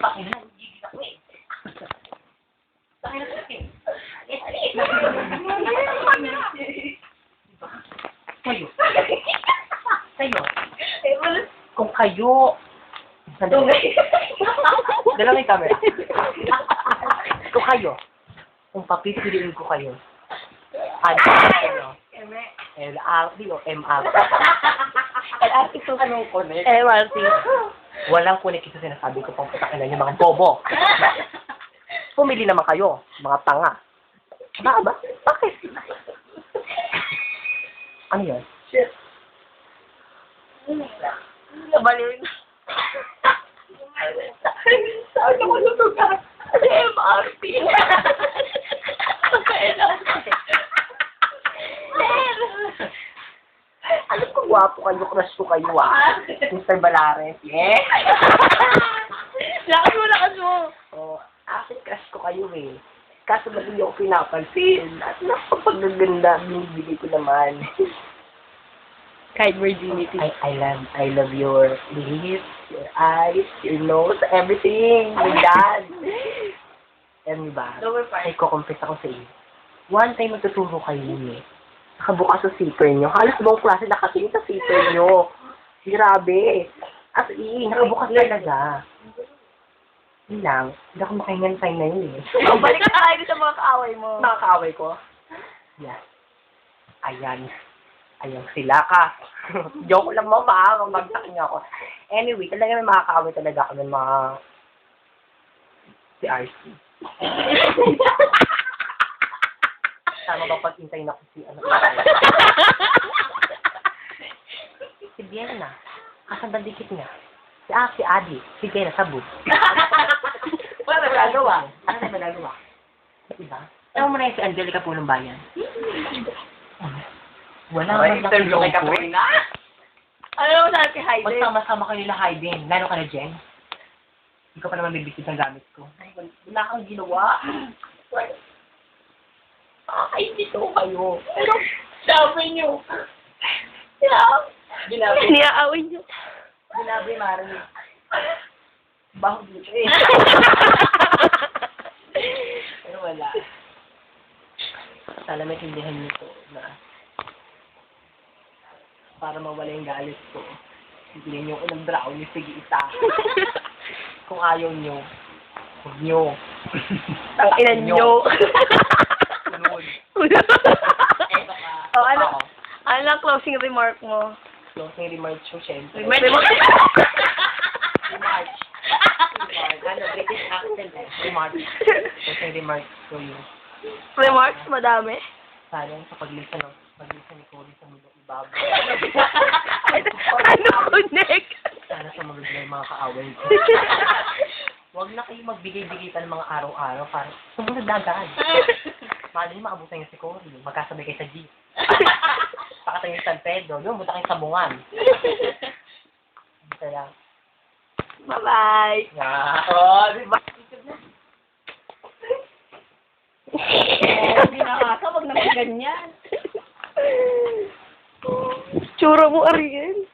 Putang ina, gigil ako eh. Tangina sa akin. Alis, alis. Kayo. Kayo. Kung kayo. Sandali. Dala mo yung camera. Kung kayo. Kung papipiliin ko kayo. Ano? Ano? LRT o MRT? LRT ito anong connect? MRT. Walang connect ito sinasabi ko pang putakinan yung mga bobo. Pumili naman kayo, mga tanga. Ba ba? Bakit? Ano yun? Nabaliw na. Saan ako natutugan? Sa MRT. Alam ko, gwapo kayo, crush ko kayo, ah. Mr. Balares. Yeah. Lakas mo, lakas mo. Oh, actually, crush ko kayo, eh. Kaso ba hindi ako pinapansin? At napapagaganda, binibigay ko naman. Kahit virginity. I, I love, I love your lips, your eyes, your nose, everything. My dad. Niyo ba? Ay, kukumpis ako sa iyo. One time magtuturo kayo eh. Nakabukas sa zipper niyo. Halos buong klase nakatingin sa zipper niyo. Grabe. As in, nakabukas talaga. Yun lang. Hindi ako makahingan sign na yun eh. Balik na tayo sa mga kaaway mo. Nakakaaway ko. Yan. Ayan. Ayan sila ka. Joke lang mo pa, mamagsak niya ako. Anyway, talaga may makakaaway talaga kami mga si RC. Tama ba pag intay na ko si ano? si Bienna. Kasan ba dikit niya? Si ah, si Adi. Si Bienna, sabog. Wala na magagawa. Ano na magagawa? Diba? Ewan mo na yung si Angelica Punong Bayan. Wala Ay, man lang interview kay loko. Katrina. Ano naman sa akin, Hayden? Magsama-sama kayo nila Hayden. Lalo ka na, Jen. Hindi ko pa naman bibisit ang gamit ko. Ay, wala kang ginawa. Ay, dito kayo. Pero, Sabi niyo. Yeah. ginabi. Niyaawin niyo. Ginabi, Mari. Baho dito eh. Pero wala. Sana maintindihan niyo na para mawala yung galit ko. Bigyan niyo ko ng brownie, sige isa. Kung ayaw niyo, huwag niyo. Ina niyo. Oh, ano? Ano ang closing remark mo? Closing remarks ko, syempre. Remark. Remarks. Ano, British accent eh. Remarks. Closing remarks ko yun. Remarks, madami. Sana sa paglisa ng paglisa ni Cory sa mundo ibabaw. ano connect? Sana sumunod na yung mga kaaway ko. Huwag na kayo magbigay-bigay pa ng mga araw-araw para sumunod na agad. Mali niyo maabutan niyo si Cory. Magkasabay kayo sa jeep. Pakatay niyo sa San Pedro. Doon, buta kayo sa bungan. Kaya, Bye-bye. nga. Oh, di ba? Hindi nakaka, wag naman ganyan. Tsura mo, Ariel.